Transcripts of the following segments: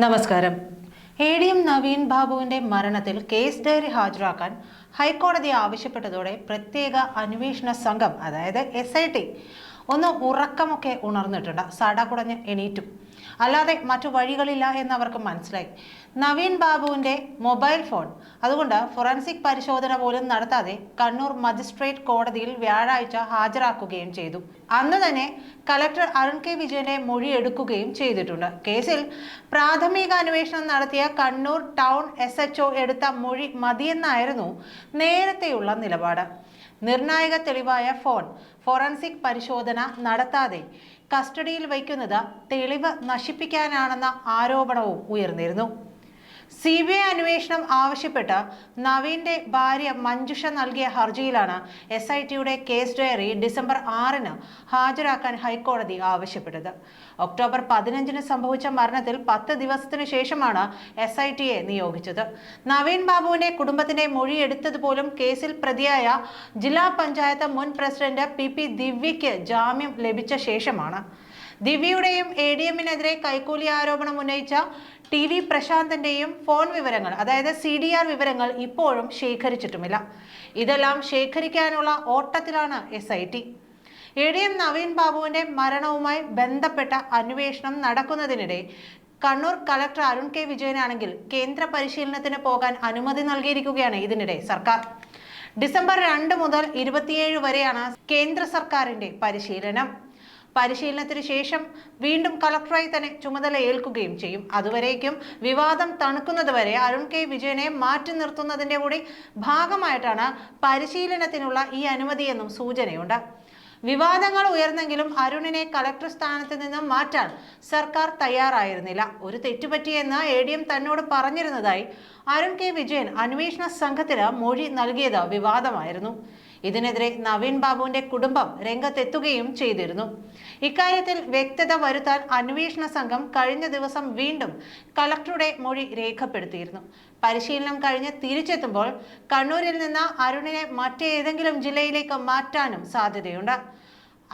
നമസ്കാരം. A D M Naveen ബാബുവിന്റെ മരണത്തിൽ കേസ് ഡയറി ഹാജരാക്കാൻ ഹൈക്കോടതി ആവശ്യപ്പെട്ടതോടെ പ്രത്യേക അന്വേഷണ സംഘം അതായത് എസ് ഐ ടി ഒന്ന് ഉറക്കമൊക്കെ ഉണർന്നിട്ടുണ്ട്. സടകുടഞ്ഞ് എണീറ്റും. അല്ലാതെ മറ്റു വഴികളില്ല എന്ന് അവർക്ക് മനസ്സിലായി. നവീൻ ബാബുവിന്റെ മൊബൈൽ ഫോൺ. അതുകൊണ്ട് ഫൊറൻസിക് പരിശോധന പോലും നടത്താതെ കണ്ണൂർ മജിസ്ട്രേറ്റ് കോടതിയിൽ വ്യാഴാഴ്ച ഹാജരാക്കുകയും ചെയ്തു. അന്ന് തന്നെ കലക്ടർ അരുൺ കെ വിജയനെ മൊഴി എടുക്കുകയും ചെയ്തിട്ടുണ്ട്. കേസിൽ പ്രാഥമിക അന്വേഷണം നടത്തിയ കണ്ണൂർ ടൗൺ എസ് എച്ച് എടുത്ത മൊഴി മതിയെന്നായിരുന്നു നേരത്തെയുള്ള നിലപാട്. നിർണായക തെളിവായ ഫോൺ ഫോറൻസിക് പരിശോധന നടത്താതെ കസ്റ്റഡിയിൽ വയ്ക്കുന്നത് തെളിവ് നശിപ്പിക്കാനാണെന്ന ആരോപണവും ഉയർന്നിരുന്നു. സി ബി ഐ അന്വേഷണം ആവശ്യപ്പെട്ട് നവീന്റെ ഭാര്യ മഞ്ജുഷ നൽകിയ ഹർജിയിലാണ് എസ് ഐ ടിയുടെ കേസ് ഡയറി ഡിസംബർ ആറിന് ഹാജരാക്കാൻ ഹൈക്കോടതി ആവശ്യപ്പെട്ടത്. ഒക്ടോബർ പതിനഞ്ചിന് സംഭവിച്ച മരണത്തിൽ പത്ത് ദിവസത്തിനു ശേഷമാണ് എസ് ഐ ടിയെ നിയോഗിച്ചത്. നവീൻ ബാബുവിന്റെ കുടുംബത്തിന്റെ മൊഴി എടുത്തതുപോലും കേസിൽ പ്രതിയായ ജില്ലാ പഞ്ചായത്ത് മുൻ പ്രസിഡന്റ് പി പി ദിവ്യയ്ക്ക് ജാമ്യം ലഭിച്ച ശേഷമാണ്. ദിവ്യയുടെയും എ ഡി എമ്മിനെതിരെ കൈക്കൂലി ആരോപണം ഉന്നയിച്ച ടി വി പ്രശാന്തന്റെയും ഫോൺ വിവരങ്ങൾ അതായത് സി ഡി ആർ വിവരങ്ങൾ ഇപ്പോഴും ശേഖരിച്ചിട്ടുമില്ല. ഇതെല്ലാം ശേഖരിക്കാനുള്ള ഓട്ടത്തിലാണ് S I T. A D M Naveen ബാബുവിന്റെ മരണവുമായി ബന്ധപ്പെട്ട അന്വേഷണം നടക്കുന്നതിനിടെ കണ്ണൂർ കളക്ടർ അരുൺ കെ വിജയനാണെങ്കിൽ കേന്ദ്ര പരിശീലനത്തിന് പോകാൻ അനുമതി നൽകിയിരിക്കുകയാണ് ഇതിനിടെ സർക്കാർ. ഡിസംബർ രണ്ട് മുതൽ ഇരുപത്തിയേഴ് വരെയാണ് കേന്ദ്ര സർക്കാരിന്റെ പരിശീലനം. പരിശീലനത്തിന് ശേഷം വീണ്ടും കളക്ടറായി തന്നെ ചുമതല ഏൽക്കുകയും ചെയ്യും. അതുവരേക്കും വിവാദം തണുക്കുന്നതുവരെ അരുൺ കെ വിജയനെ മാറ്റി നിർത്തുന്നതിന്റെ കൂടി ഭാഗമായിട്ടാണ് പരിശീലനത്തിനുള്ള ഈ അനുമതിയെന്നും സൂചനയുണ്ട്. വിവാദങ്ങൾ ഉയർന്നെങ്കിലും അരുണിനെ കളക്ടർ സ്ഥാനത്ത് നിന്ന് മാറ്റാൻ സർക്കാർ തയ്യാറായിരുന്നില്ല. ഒരു തെറ്റുപറ്റിയെന്ന് എ ഡി എം തന്നോട് പറഞ്ഞിരുന്നതായി അരുൺ കെ വിജയൻ അന്വേഷണ സംഘത്തിന് മൊഴി നൽകിയത് വിവാദമായിരുന്നു. ഇതിനെതിരെ നവീൻ ബാബുവിന്റെ കുടുംബം രംഗത്തെത്തുകയും ചെയ്തിരുന്നു. ഇക്കാര്യത്തിൽ വ്യക്തത വരുത്താൻ അന്വേഷണ സംഘം കഴിഞ്ഞ ദിവസം വീണ്ടും കളക്ടറുടെ മൊഴി രേഖപ്പെടുത്തിയിരുന്നു. പരിശീലനം കഴിഞ്ഞ് തിരിച്ചെത്തുമ്പോൾ കണ്ണൂരിൽ നിന്ന് അരുണിനെ മറ്റേതെങ്കിലും ജില്ലയിലേക്ക് മാറ്റാനും സാധ്യതയുണ്ട്.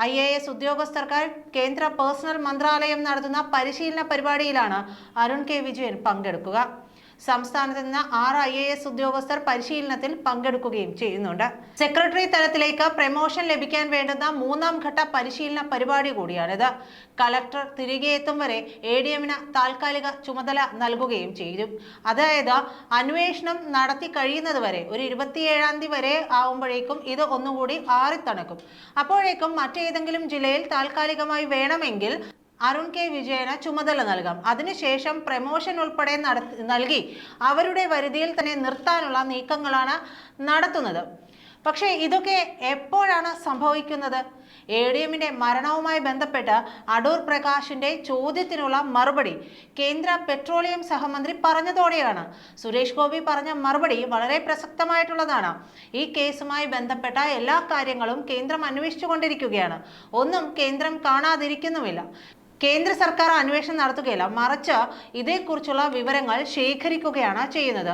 ഐ എ എസ് ഉദ്യോഗസ്ഥർക്ക് കേന്ദ്ര പേഴ്സണൽ മന്ത്രാലയം നടത്തുന്ന പരിശീലന പരിപാടിയിലാണ് അരുൺ കെ വിജയൻ പങ്കെടുക്കുക. സംസ്ഥാനത്ത് നിന്ന് ആറ് ഐ എ എസ് ഉദ്യോഗസ്ഥർ പരിശീലനത്തിൽ പങ്കെടുക്കുകയും ചെയ്യുന്നുണ്ട്. സെക്രട്ടറി തലത്തിലേക്ക് പ്രമോഷൻ ലഭിക്കാൻ വേണ്ടുന്ന മൂന്നാം ഘട്ട പരിശീലന പരിപാടി കൂടിയാണിത്. കളക്ടർ തിരികെ എത്തും വരെ എ ഡി എമ്മിന് താൽക്കാലിക ചുമതല നൽകുകയും ചെയ്യും അതായത് അന്വേഷണം നടത്തി കഴിയുന്നത് വരെ ഒരു ഇരുപത്തിയേഴാം തീയതി വരെ ആവുമ്പോഴേക്കും ഇത് ഒന്നുകൂടി ആറിത്തണക്കും. അപ്പോഴേക്കും മറ്റേതെങ്കിലും ജില്ലയിൽ താൽക്കാലികമായി വേണമെങ്കിൽ അരുൺ കെ വിജയന് ചുമതല നൽകാം. അതിനുശേഷം പ്രമോഷൻ ഉൾപ്പെടെ നൽകി അവരുടെ വരുതിയിൽ തന്നെ നിർത്താനുള്ള നീക്കങ്ങളാണ് നടത്തുന്നത്. പക്ഷേ ഇതൊക്കെ എപ്പോഴാണ് സംഭവിക്കുന്നത്? എ ഡി എമ്മിന്റെ മരണവുമായി ബന്ധപ്പെട്ട് അടൂർ പ്രകാശിന്റെ ചോദ്യത്തിനുള്ള മറുപടി കേന്ദ്ര പെട്രോളിയം സഹമന്ത്രി പറഞ്ഞതോടെയാണ്. സുരേഷ് ഗോപി പറഞ്ഞ മറുപടി വളരെ പ്രസക്തമായിട്ടുള്ളതാണ്. ഈ കേസുമായി ബന്ധപ്പെട്ട എല്ലാ കാര്യങ്ങളും കേന്ദ്രം അന്വേഷിച്ചുകൊണ്ടിരിക്കുകയാണ്. ഒന്നും കേന്ദ്രം കാണാതിരിക്കുന്നുമില്ല. കേന്ദ്ര സർക്കാർ അന്വേഷണം നടത്തുകയില്ല. മറിച്ച് ഇതേക്കുറിച്ചുള്ള വിവരങ്ങൾ ശേഖരിക്കുകയാണ് ചെയ്യുന്നത്.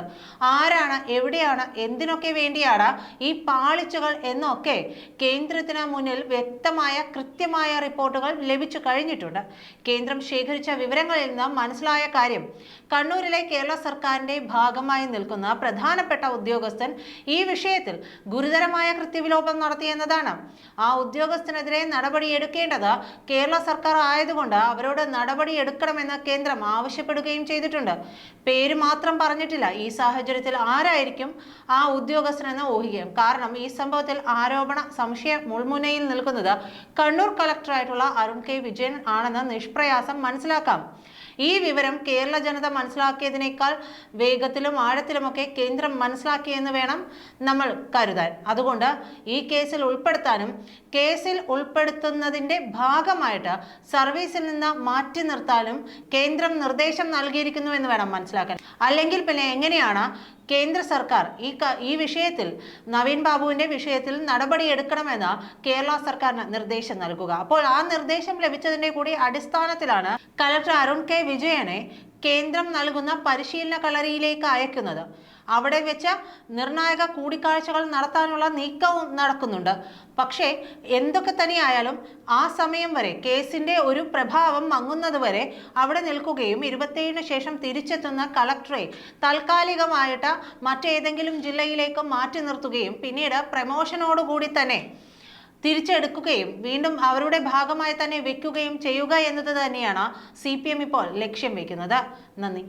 ആരാണ് എവിടെയാണ് എന്തിനൊക്കെ വേണ്ടിയാണ് ഈ പാളിച്ചകൾ എന്നൊക്കെ കേന്ദ്രത്തിന് മുന്നിൽ വ്യക്തമായ കൃത്യമായ റിപ്പോർട്ടുകൾ ലഭിച്ചു കഴിഞ്ഞിട്ടുണ്ട്. കേന്ദ്രം ശേഖരിച്ച വിവരങ്ങളിൽ നിന്ന് മനസ്സിലായ കാര്യം കണ്ണൂരിലെ കേരള സർക്കാരിന്റെ ഭാഗമായി നിൽക്കുന്ന പ്രധാനപ്പെട്ട ഉദ്യോഗസ്ഥൻ ഈ വിഷയത്തിൽ ഗുരുതരമായ കൃത്യവിലോപം നടത്തിയെന്നതാണ് ആ ഉദ്യോഗസ്ഥനെതിരെ നടപടിയെടുക്കേണ്ടത് കേരള സർക്കാർ ആയതുകൊണ്ട് അവരോട് നടപടി എടുക്കണമെന്ന് കേന്ദ്രം ആവശ്യപ്പെടുകയും ചെയ്തിട്ടുണ്ട്. പേര് മാത്രം പറഞ്ഞിട്ടില്ല. ഈ സാഹചര്യത്തിൽ ആരായിരിക്കും ആ ഉദ്യോഗസ്ഥനെന്ന് ഊഹിക്കും. കാരണം ഈ സംഭവത്തിൽ ആരോപണ സംശയം മുൾമുനയിൽ നിൽക്കുന്നത് കണ്ണൂർ കളക്ടറായിട്ടുള്ള അരുൺ കെ വിജയൻ ആണെന്ന് നിഷ്പ്രയാസം മനസ്സിലാക്കാം. ഈ വിവരം കേരള ജനത മനസ്സിലാക്കിയതിനേക്കാൾ വേഗത്തിലും ആഴത്തിലുമൊക്കെ കേന്ദ്രം മനസ്സിലാക്കിയെന്ന് വേണം നമ്മൾ കരുതാൻ. അതുകൊണ്ട് ഈ കേസിൽ ഉൾപ്പെടുത്താനും കേസിൽ ഉൾപ്പെടുത്തുന്നതിന്റെ ഭാഗമായിട്ട് സർവീസിൽ നിന്ന് മാറ്റി നിർത്താനും കേന്ദ്രം നിർദ്ദേശം നൽകിയിരിക്കുന്നു എന്ന് വേണം മനസ്സിലാക്കാൻ. അല്ലെങ്കിൽ പിന്നെ എങ്ങനെയാണ് കേന്ദ്ര സർക്കാർ ഈ ഈ വിഷയത്തിൽ നവീൻ ബാബുവിന്റെ വിഷയത്തിൽ നടപടിയെടുക്കണമെന്ന് കേരള സർക്കാരിന് നിർദ്ദേശം നൽകുക. അപ്പോൾ ആ നിർദ്ദേശം ലഭിച്ചതിന്റെ കൂടി അടിസ്ഥാനത്തിലാണ് കലക്ടർ അരുൺ കെ വിജയനെ കേന്ദ്രം നൽകുന്ന പരിശീലന കളരിയിലേക്ക് അയക്കുന്നത്. അവിടെ വെച്ച് നിർണായക കൂടിക്കാഴ്ചകൾ നടത്താനുള്ള നീക്കവും നടക്കുന്നുണ്ട്. പക്ഷേ എന്തൊക്കെ തന്നെയായാലും ആ സമയം വരെ കേസിന്റെ ഒരു പ്രഭാവം മങ്ങുന്നതുവരെ അവിടെ നിൽക്കുകയും ഇരുപത്തേഴിന് ശേഷം തിരിച്ചെത്തുന്ന കളക്ടറെ താൽക്കാലികമായിട്ട് മറ്റേതെങ്കിലും ജില്ലയിലേക്ക് മാറ്റി നിർത്തുകയും പിന്നീട് പ്രമോഷനോടുകൂടി തന്നെ തിരിച്ചെടുക്കുകയും വീണ്ടും അവരുടെ ഭാഗമായി തന്നെ വെക്കുകയും ചെയ്യുക എന്നത് തന്നെയാണ് സി ഇപ്പോൾ ലക്ഷ്യം വെക്കുന്നത്. നന്ദി.